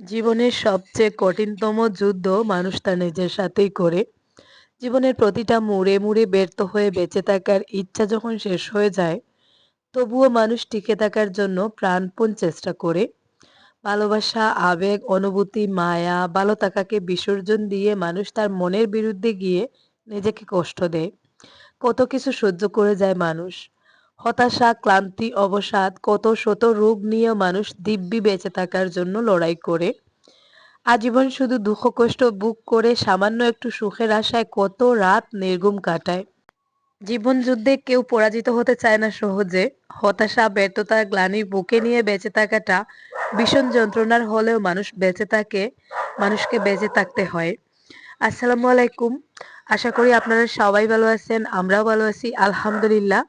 জীবনের সবচেয়ে কঠিনতম যুদ্ধ মানুষ তার নিজের সাথেই করে। জীবনের প্রতিটা মোড়ে, মুড়ে ব্যর্থ হয়ে বেঁচে থাকার ইচ্ছা যখন শেষ হয়ে যায়, তবুও মানুষ টিকে থাকার জন্য প্রাণপণ চেষ্টা করে। ভালোবাসা, আবেগ, অনুভূতি, মায়া, ভালো থাকাকে বিসর্জন দিয়ে মানুষ তার মনের বিরুদ্ধে গিয়ে নিজেকে কষ্ট দেয়। কত কিছু সহ্য করে যায় মানুষ। হতাশা, ক্লান্তি, অবসাদ কত শত রোগ নিয়ে মানুষ দিব্যি বেঁচে থাকার জন্য লড়াই করে। আজীবন শুধু দুঃখ কষ্ট বুক করে সামান্য একটু সুখের আশায় কত রাত নির্গুম কাটায়। জীবন যুদ্ধে কেউ পরাজিত হতে চায় না সহজে। হতাশা, ব্যর্থতা, গ্লানি বুকে নিয়ে বেঁচে থাকাটা ভীষণ যন্ত্রণার হলেও মানুষ বেঁচে থাকে, মানুষকে বেঁচে থাকতে হয়। আসসালামু আলাইকুম। আশা করি আপনারা সবাই ভালো আছেন, আমরাও ভালো আছি আলহামদুলিল্লাহ।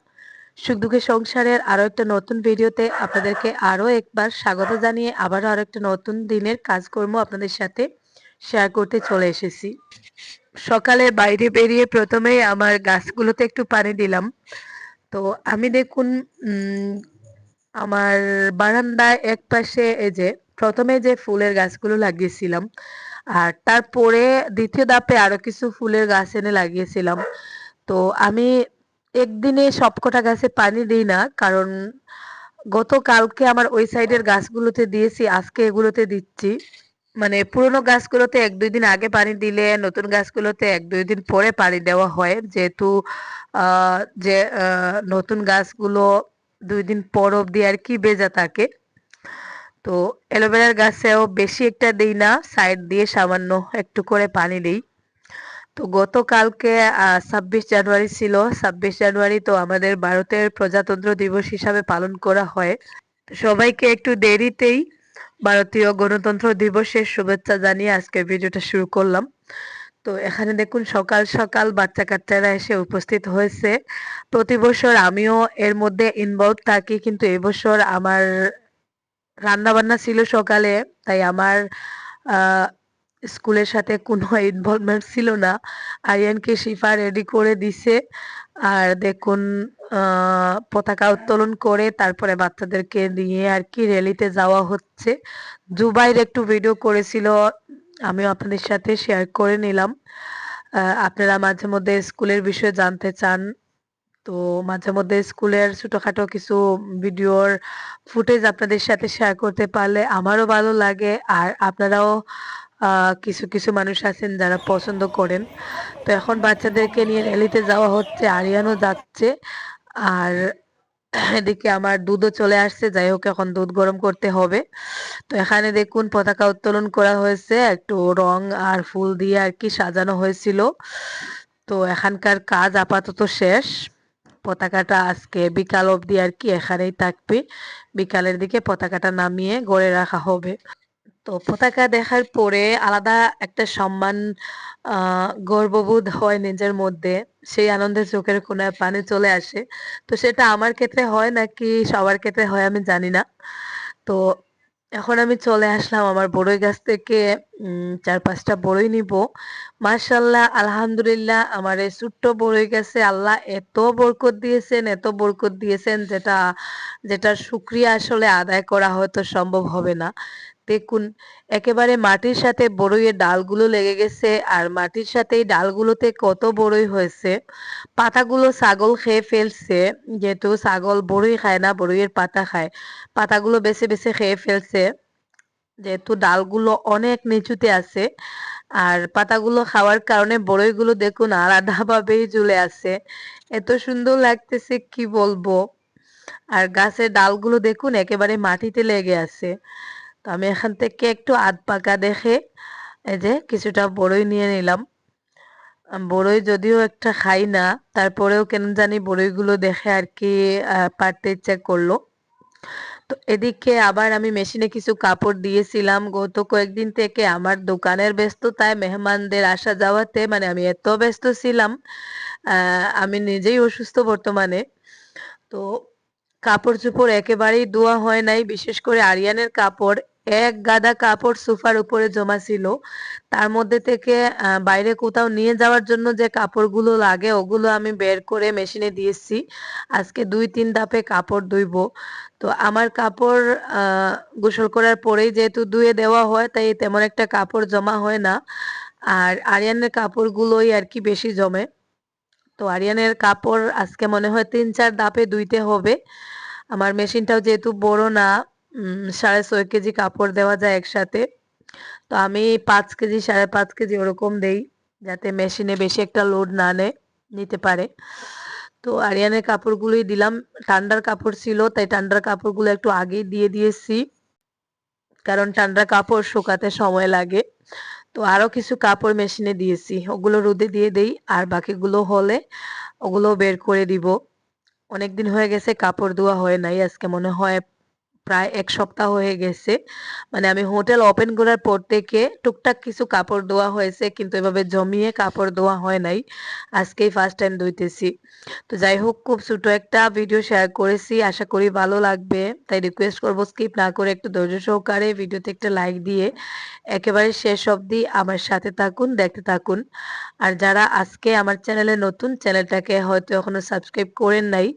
সুখ দুঃখের সংসারের আরও একটা নতুন ভিডিওতে আপনাদেরকে আরও একবার স্বাগত জানিয়ে আবারও আরও একটা নতুন দিনের কাজকর্ম আপনাদের সাথে শেয়ার করতে চলে এসেছি। সকালে বাইরে বেরিয়ে প্রথমেই আমার গাছগুলোতে একটু পানি দিলাম। তো আমি দেখুন আমার বারান্দায় এক পাশে এই যে প্রথমে যে ফুলের গাছগুলো লাগিয়েছিলাম আর তারপরে দ্বিতীয় ধাপে আরও কিছু ফুলের গাছ এনে লাগিয়েছিলাম। তো আমি একদিনে সবকটা গাছে পানি দিই না, কারণ গতকালকে আমার ওই সাইডের গাছগুলোতে দিয়েছি, আজকে এগুলোতে দিচ্ছি। মানে পুরোনো গাছগুলোতে এক দুই দিন আগে পানি দিলে, নতুন গাছগুলোতে এক দুই দিন পরে পানি দেওয়া হয়। যেহেতু যে নতুন গাছগুলো দুই দিন পর অব্দি আর কি বেজা থাকে। তো অ্যালোভেরার গাছেও বেশি একটা দিই না, সাইড দিয়ে সামান্য একটু করে পানি দিই। তো গতকালকে ছাব্বিশ জানুয়ারি ছিল। ছাব্বিশ জানুয়ারি তো আমাদের ভারতের প্রজাতন্ত্র দিবস হিসাবে পালন করা হয়। সবাইকে একটু দেরিতেই ভারতীয় গণতন্ত্র দিবসের শুভেচ্ছা জানিয়ে আজকে ভিডিওটা শুরু করলাম। তো এখানে দেখুন, সকাল সকাল বাচ্চা কাচ্চারা এসে উপস্থিত হয়েছে। প্রতি বছর আমিও এর মধ্যে ইনভলভ থাকি, কিন্তু এবছর আমার রান্না বান্না ছিল সকালে, তাই আমার স্কুলের সাথে কোনো ইনভলভমেন্ট ছিল না। আরিয়ানকে শিফা রেডি করে দিছে। আর দেখুন পতাকা উত্তোলন করে তারপরে বাচ্চাদেরকে নিয়ে আর কি র্যালিতে যাওয়া হচ্ছে। জুবাইর একটু ভিডিও করেছিল, আমিও আপনাদের সাথে শেয়ার করে নিলাম। আপনারা মাঝে মধ্যে স্কুলের বিষয়ে জানতে চান, তো মাঝে মধ্যে স্কুলের ছোটখাটো কিছু ভিডিওর ফুটেজ আপনাদের সাথে শেয়ার করতে পারলে আমারও ভালো লাগে। আর আপনারাও কিছু কিছু মানুষ আছেন যারা পছন্দ করেন। তো এখন বাচ্চাদেরকে নিয়ে র্যালিতে যাওয়া হচ্ছে, আরিয়ানও যাচ্ছে। আর এদিকে আমার দুধও চলে আসছে, যাই হোক এখন দুধ গরম করতে হবে। তো এখানে দেখুন পতাকা উত্তোলন করা হয়েছে, একটু রং আর ফুল দিয়ে আর কি সাজানো হয়েছিল। তো এখানকার কাজ আপাতত শেষ। পতাকাটা আজকে বিকাল অবধি আর কি এখানেই থাকবে। বিকালের দিকে পতাকাটা নামিয়ে গড়ে রাখা হবে। তো পতাকা দেখার পরে আলাদা একটা সম্মান গর্ববোধ হয় নিজের মধ্যে। সেই আনন্দের চোখের কোনায় পানি চলে আসে। তো সেটা আমার ক্ষেত্রে হয় নাকি সবার ক্ষেত্রে হয় আমি জানি না। তো এখন আমি চলে আসলাম আমার বড়ই গাছ থেকে চার পাঁচটা বড়ই নিব। মার্শাল্লাহ আলহামদুলিল্লাহ, আমার এই ছোট্ট বড়ই গাছে আল্লাহ এত বরকত দিয়েছেন, এত বরকত দিয়েছেন যেটা, যেটার সুক্রিয়া আসলে আদায় করা হয়তো সম্ভব হবে না। দেখুন, একেবারে মাটির সাথে বড়ইয়ের ডালগুলো লেগে গেছে, আর মাটির সাথে এই ডালগুলোতে কত বড়ই হয়েছে। পাতাগুলো ছাগল খেয়ে ফেলছে, যেহেতু ছাগল বড়ই খায় না, বড়ইয়ের পাতা খায়। পাতাগুলো বেছে বেছে খেয়ে ফেলছে, যেহেতু ডালগুলো অনেক নিচুতে আছে, আর পাতাগুলো খাওয়ার কারণে বড়ইগুলো দেখুন আলাদাভাবেই ঝুলে আছে। এত সুন্দর লাগতেছে, কি বলব? আর গাছের ডালগুলো দেখুন একেবারে মাটিতে লেগে আছে। তো আমি এখান থেকে একটু আধ পাকা দেখে এই যে কিছুটা বড়ই নিয়ে নিলাম। বড়ই যদিও একটা খাই না, তারপরেও কেন জানি বড়ইগুলো দেখে আর কি পারতে ইচ্ছা করল। তো এদিকে আবার আমি মেশিনে কিছু কাপড় দিয়েছিলাম। গত কয়েকদিন থেকে আমার দোকানের ব্যস্ততায় মেহমানদের আসা যাওয়াতে মানে আমি এত ব্যস্ত ছিলাম আমি নিজেই অসুস্থ বর্তমানে। তো কাপড় চোপড় একেবারেই ধোয়া হয় নাই, বিশেষ করে আরিয়ানের কাপড়। এক গাদা কাপড় সোফার উপরে জমা ছিল। তার মধ্যে থেকে বাইরে কোথাও নিয়ে যাওয়ার জন্য যে কাপড়গুলো লাগে, ওগুলো আমি বের করে মেশিনে দিয়েছি। আজকে দুই তিন ধাপে কাপড় ধুইবো। তো আমার কাপড় গোসল করার পরেই যেহেতু ধুয়ে দেওয়া হয়, তাই তেমন একটা কাপড় জমা হয় না। আর আরিয়ানের কাপড়গুলোই আর কি বেশি জমে। তো আরিয়ানের কাপড় আজকে মনে হয় তিন চার ধাপে ধুইতে হবে। আমার মেশিনটাও যেহেতু বড় না সাড়ে ছয় কেজি কাপড় দেওয়া যায় একসাথে। তো আমি পাঁচ কেজি, সাড়ে পাঁচ কেজি ওরকম দেই, যাতে মেশিনে বেশি একটা লোড না নেয় নিতে পারে। তো আরিয়ানের কাপড়গুলোই দিলাম। ঠান্ডার কাপড় ছিল, তাই ঠান্ডার কাপড়গুলো একটু আগেই দিয়ে দিয়েছি। কারণ ঠান্ডার কাপড় শুকাতে সময় লাগে। তো আরও কিছু কাপড় মেশিনে দিয়েছি। ওগুলো রোদে দিয়ে দেই, আর বাকিগুলো হলে ওগুলো বের করে দিব। অনেকদিন হয়ে গেছে, কাপড় ধোয়া হয় নাই, আজকে মনে হয় প্রায় এক সপ্তাহ হয়ে গেছে। মানে আমি হোটেল ওপেন করার পর থেকে টুকটাক কিছু কাপড় ধোয়া হয়েছে, কিন্তু এভাবে জমিয়ে কাপড় ধোয়া হয় নাই। আজকেই ফার্স্ট টাইম ধুইতেছি। তো যাই হোক, খুব ছোট একটা ভিডিও শেয়ার করেছি, আশা করি ভালো লাগবে। তাই রিকোয়েস্ট করব স্কিপ না করে একটু ধৈর্য সহকারে ভিডিওতে একটা লাইক দিয়ে একেবারে শেষ অবধি আমার সাথে থাকুন, দেখতে থাকুন। আর যারা আজকে আমার চ্যানেলে নতুন চ্যানেলটাকে হয়তো এখনও সাবস্ক্রাইব করেন নাই,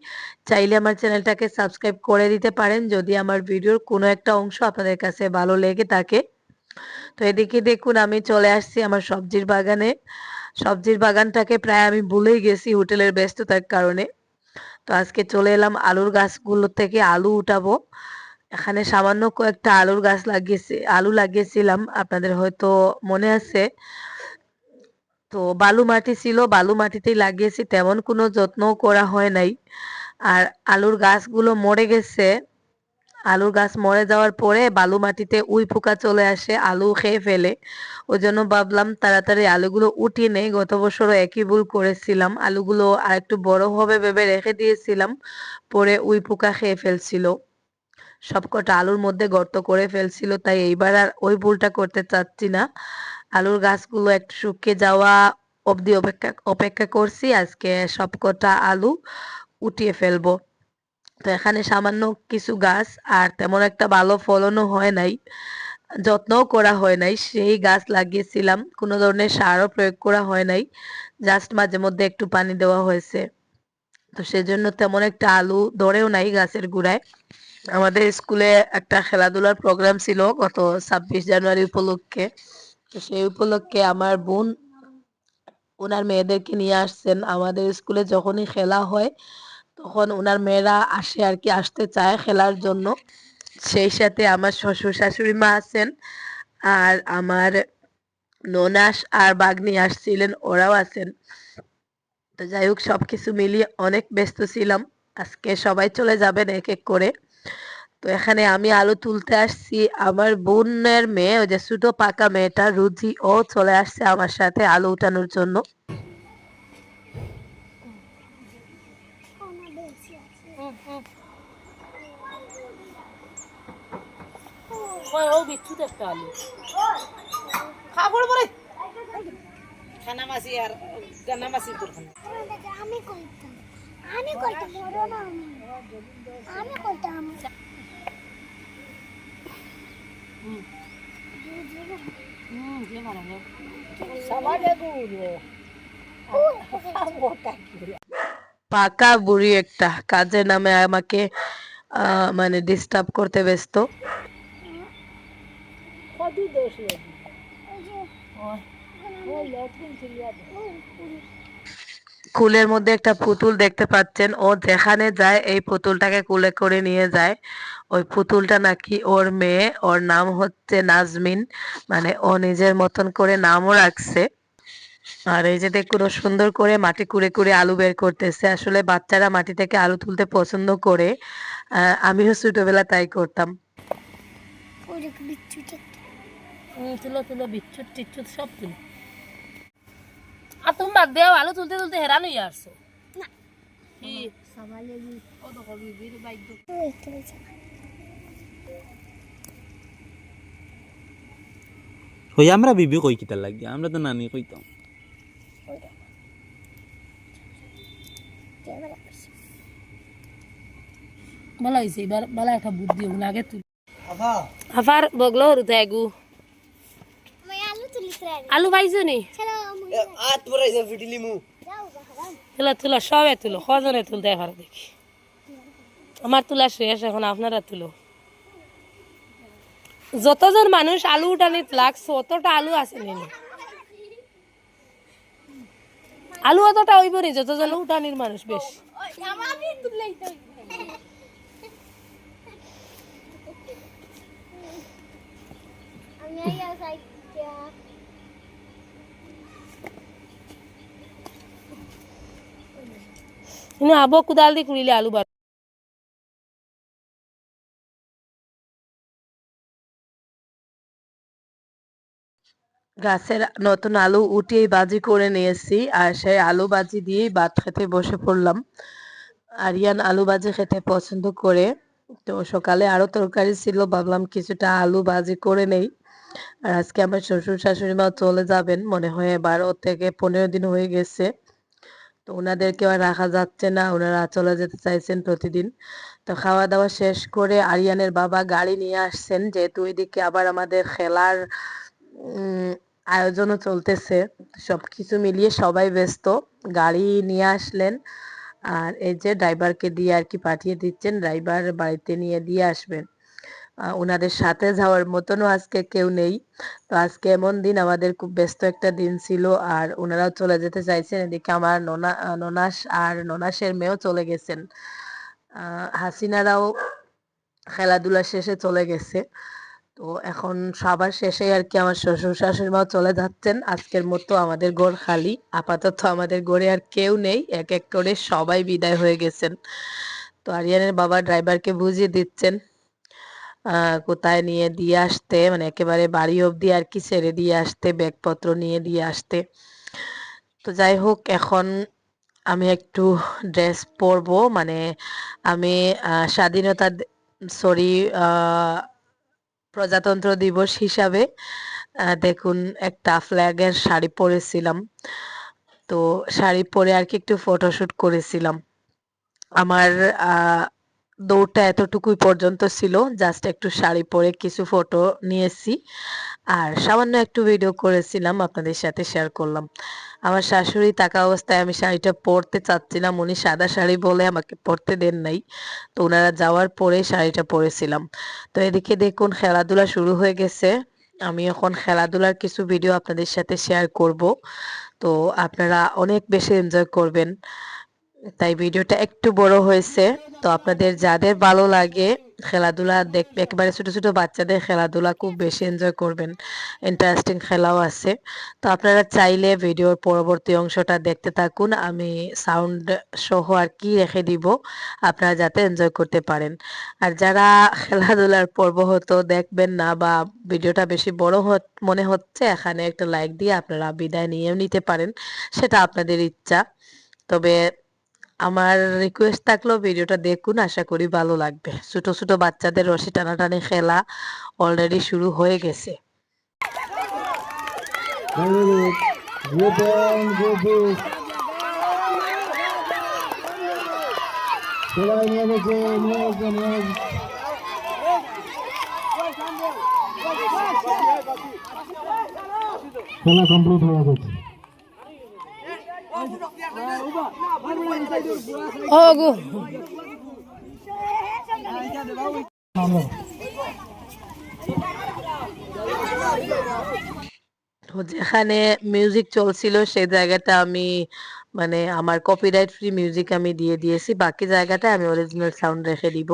চাইলে আমার চ্যানেলটাকে সাবস্ক্রাইব করে দিতে পারেন, যদি আমার ভিডিওর কোনো একটা অংশ আপনাদের কাছে ভালো লেগে থাকে। তো এদিকে দেখুন, আমি চলে আসছি আমার সবজির বাগানে। সবজির বাগানটাকে প্রায় আমি ভুলেই গেছি হোটেলের ব্যস্ততার কারণে। তো আজকে চলে এলাম আলুর গাছগুলো থেকে আলু উঠাবো। এখানে সামান্য কয়েকটা আলুর গাছ লাগিয়েছি, আলু লাগিয়েছিলাম, আপনাদের হয়তো মনে আছে। তো বালু মাটি ছিল, বালু মাটিতেই লাগিয়েছি, তেমন কোনো যত্নও করা হয় নাই। আর আলুর গাছগুলো মরে গেছে। আলুর গাছ মরে যাওয়ার পরে বালু মাটিতে উই পোকা চলে আসে, আলু খেয়ে ফেলে। ওই জন্য ভাবলাম তাড়াতাড়ি আলুগুলো উঠিয়ে নেই। গত বছরও একই ভুল করেছিলাম। আলুগুলো আর একটু বড় হবে ভেবে রেখে দিয়েছিলাম, পরে উই পোকা খেয়ে ফেলছিল। সবকটা আলুর মধ্যে গর্ত করে ফেলছিল, তাই এইবার আর ওই ভুলটা করতে চাচ্ছি না। আলুর গাছগুলো একটু শুকিয়ে যাওয়া অবধি অপেক্ষা অপেক্ষা করছি। আজকে সবকটা আলু উঠিয়ে ফেলব। তো এখানে সামান্য কিছু গাছ আর তেমন একটা ভালো ফলনও হয় নাই, যত্নও করা হয় নাই। সেই গাছ লাগিয়েছিলাম, কোনো ধরনের সারও প্রয়োগ করা হয় নাই জাস্ট মাঝে মধ্যে একটু পানি দেওয়া হয়েছে। তো সেজন্য তেমন একটা আলু ধরেও নাই গাছের গোড়ায়। আমাদের স্কুলে একটা খেলাধুলার প্রোগ্রাম ছিল গত ছাব্বিশ জানুয়ারি উপলক্ষে। তো সেই উপলক্ষে আমার বোন, ওনার মেয়েদেরকে নিয়ে আসছেন। আমাদের স্কুলে যখনই খেলা হয় তখন ওনার মেয়েরা আসে আর কি, আসতে চায় খেলার জন্য। সেই সাথে আমার শ্বশুর শাশুড়ি মা আছেন আর আমার ননাস আর বাগনি আসছিলেন, ওরাও আছেন। তো যাই হোক, সবকিছু মিলিয়ে অনেক ব্যস্ত ছিলাম। আজকে সবাই চলে যাবেন এক এক করে। তো এখানে আমি আলু তুলতে আসছি। আমার বোনের মেয়ে, ওই যে ছোট পাকা মেয়েটা রুজি, ও চলে আসছে আমার সাথে আলু উঠানোর জন্য। ও বিচ্ছুত একটা আলু। পরে। খানা মাছি আর গানা খানা আমি করতাম আমি করতাম বড় না আমি। করতাম হুম। গুলো পাকা বুড়ি একটা কাজের নামে আমাকে আহ, মানে ডিস্টার্ব করতে ব্যস্ত। দোষ কুলের মধ্যে একটা পুতুল দেখতে পাচ্ছেন। ও যেখানে যায় এই পুতুলটাকে কুলে করে নিয়ে যায়। ওই পুতুলটা নাকি ওর মেয়ে ওর নাম হচ্ছে নাজমিন। মানে ও নিজের মতন করে নামও রাখছে। আর এই যে দেখুন সুন্দর করে মাটি কুড়ে কুড়ে আলু বের করতেছে। আসলে বাচ্চারা মাটি থেকে আলু তুলতে পছন্দ করে। আহ, আমিও ছোটবেলা তাই করতাম। তুলো তুলো বিচ্ছুত টিচ্ছুত সব তুলো। আর তুমি বাদ দেও আলু তুলতে তুলতে হেরান হয়ে আসছো হই আমরা বিবি কই কিতা লাগি? আমরা তো নানি কইতাম। ভালো হয়েছে এবার ভালো একটা বুদ্ধি আগে তুল। আবার বগলো আগু আমি আলু পাইছো নি? চলো আত পরাইছে ফিটিলি মু। যাও বাহারাম তুলো তুলো সবে তুলো কজনে তুলতে পারো দেখি। আমার তোলা শেষ এখন আপনারা তুলো। যতজন মানুষ আলু উঠানিত লাগছে অতটা আলু আছে নি। আলু অতটা হইব নি যতজন উঠানির মানুষ বেশ। আমি আবো কুদাল দিয়ে কুড়িলে আলু বার গাছের নতুন আলু উঠিয়েই বাজি করে নিয়েছি আর সেই আলু বাজি দিয়েই ভাত খেতে বসে পড়লাম। আরিয়ান আলু বাজি খেতে পছন্দ করে। তো সকালে আরও তরকারি ছিল, ভাবলাম কিছুটা আলু বাজি করে নেই। আর আজকে আমার শ্বশুর শাশুড়ি মা চলে যাবেন, মনে হয় এবার বারো থেকে পনেরো দিন হয়ে গেছে। তো ওনাদেরকে আর রাখা যাচ্ছে না ওনারা চলে যেতে চাইছেন প্রতিদিন। তো খাওয়া দাওয়া শেষ করে আরিয়ানের বাবা গাড়ি নিয়ে আসছেন, যেহেতু ওইদিকে আবার আমাদের খেলার আয়োজনও চলতেছে। সব কিছু মিলিয়ে সবাই ব্যস্ত, গাড়ি নিয়ে আসলেন। আর এই যে ড্রাইভারকে দিয়ে আর কি পাঠিয়ে দিচ্ছেন, ড্রাইভার বাড়িতে নিয়ে দিয়ে আসবেন। ওনাদের সাথে যাওয়ার মতনও আজকে কেউ নেই। তো আজকে এমন দিন, আমাদের খুব ব্যস্ত একটা দিন ছিল আর ওনারাও চলে যেতে চাইছেন। এদিকে আমার ননা, ননাস আর ননাসের মেয়েও চলে গেছেন। হাসিনারাও খেলাধুলা শেষে চলে গেছে। তো এখন সবার শেষে আর কি আমার শ্বশুর শাশুড়ি মাও চলে যাচ্ছেন। আজকের মতো আমাদের ঘর খালি। আপাতত আমাদের ঘরে আর কেউ নেই। এক এক করে সবাই বিদায় হয়ে গেছেন। তো আরিয়ানের বাবা ড্রাইভারকে বুঝিয়ে দিচ্ছেন। কোথায় নিয়ে দিয়ে আসতে মানে একেবারে বাড়ি অবধি আর কি ছেড়ে দিয়ে আসতে, ব্যাগপত্র নিয়ে দিয়ে আসতে। তো যাই হোক, এখন আমি একটু ড্রেস পরবো মানে আমি স্বাধীনতা সরি প্রজাতন্ত্র দিবস হিসাবে দেখুন, একটা ফ্ল্যাগের শাড়ি পরেছিলাম। তো শাড়ি পরে আর কি একটু ফটোশুট করেছিলাম। আমার দৌড়টা এতটুকুই পর্যন্ত ছিল জাস্ট একটু শাড়ি পরে কিছু ফটো নিয়েছি। আর সামান্য একটু ভিডিও করেছিলাম, আপনাদের সাথে শেয়ার করলাম। আমার শাশুড়ি থাকা অবস্থায় আমি শাড়িটা পরতে চাচ্ছিলাম, উনি সাদা শাড়ি বলে আমাকে পরতে দেন নাই। তো ওনারা যাওয়ার পরে শাড়িটা পরেছিলাম। তো এদিকে দেখুন, খেলাধুলা শুরু হয়ে গেছে। আমি এখন খেলাধুলার কিছু ভিডিও আপনাদের সাথে শেয়ার করব। তো আপনারা অনেক বেশি এনজয় করবেন। তাই ভিডিওটা একটু বড় হয়েছে। তো আপনাদের যাদের ভালো লাগে খেলাধুলা দেখবে একেবারে ছোট ছোট বাচ্চাদের খেলাধুলা খুব বেশি এনজয় করবেন। ইন্টারেস্টিং খেলাও আছে। তো আপনারা চাইলে ভিডিওর পরবর্তী অংশটা দেখতে থাকুন। আমি সাউন্ড সহ আর কি রেখে দিব, আপনারা যাতে এনজয় করতে পারেন। আর যারা খেলাধুলার পর্ব হতো, দেখবেন না বা ভিডিওটা বেশি বড় মনে হচ্ছে এখানে একটা লাইক দিয়ে আপনারা বিদায় নিয়েও নিতে পারেন, সেটা আপনাদের ইচ্ছা। তবে আমার রিকোয়েস্ট থাকলেও ভিডিওটা দেখুন, আশা করি ভালো লাগবে। ছোট ছোট বাচ্চাদের রশি টানাটানি খেলা অলরেডি শুরু হয়ে গেছে। খেলা কমপ্লিট হয়ে গেছে। যেখানে মিউজিক চলছিল, সেই জায়গাটা আমি মানে আমার কপিরাইট ফ্রি মিউজিক আমি দিয়ে দিয়েছি। বাকি জায়গাটা আমি অরিজিনাল সাউন্ড রেখে দিব।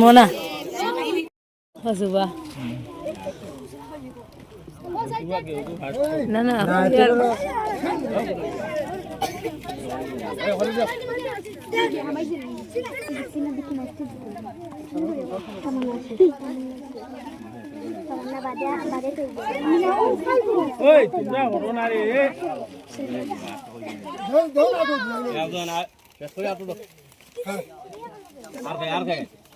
মোনা হসুবা না না হ্যাঁ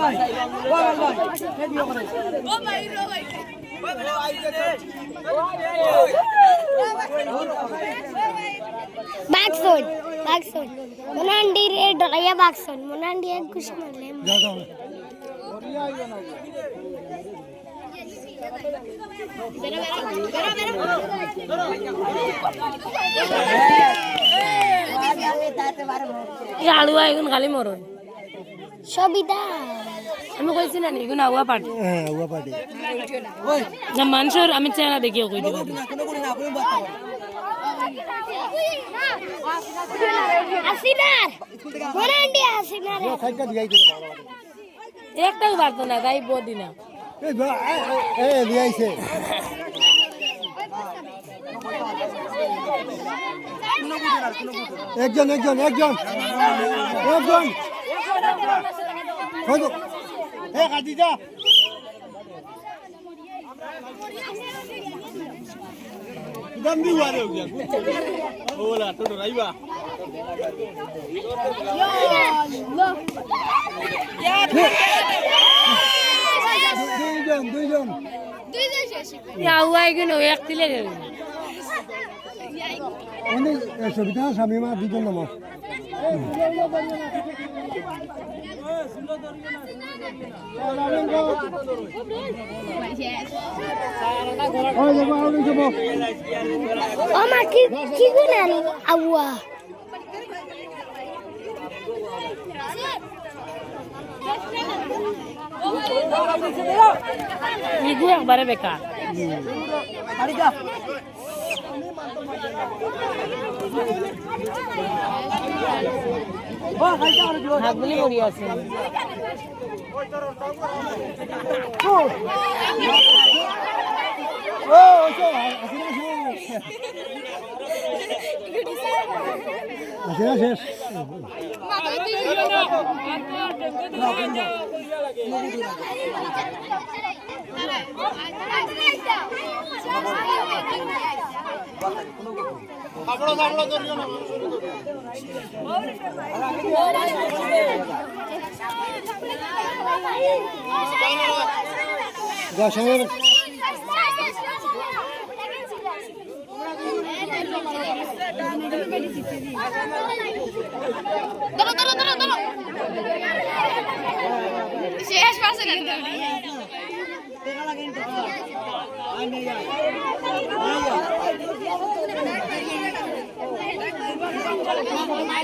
ভাই বল ভাই কে দিও করে ও ভাই রো ভাই বাক্সন বাক্সন মোনান্ডি রে ডরাইয়া বাক্সন মোনান্ডি এক খুশি মারলে আলু আইগুন খালি মরণ সবিতা আমি কইছি না এগুন আগুয়া পার্টি। না মানুষের আমি চেনা দেখিও কই দিবা একটাও পারতো না তাই বদি না। একজন একজন একজন। একজন। এ খাদিজা গিয়া ওলা তো রাইবা দুইজন দুইজন আগুয়া এগুন এক সবিতা স্বামী মা দুজন নাম ও মা কি কি গুনানি আবুয়া ইগু একবারে বেকার। হাতগুলি মরি আছে সাবড়া সাবড়া ধরিও হাসিনা শেষ যা সময়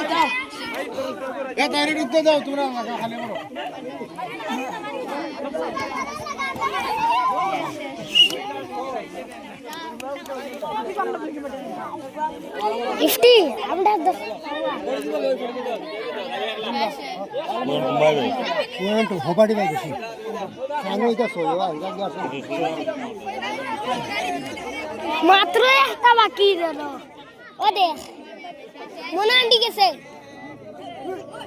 এ বাইরে ঢুকতে দাও তোমরা খালি করো। ইফতি আমরা তো গেছি সামনে এটা সইবা এটা গেছে মাত্র একটা বাকি রইল। ও দেখ মুনান্ডি গেছে Hey!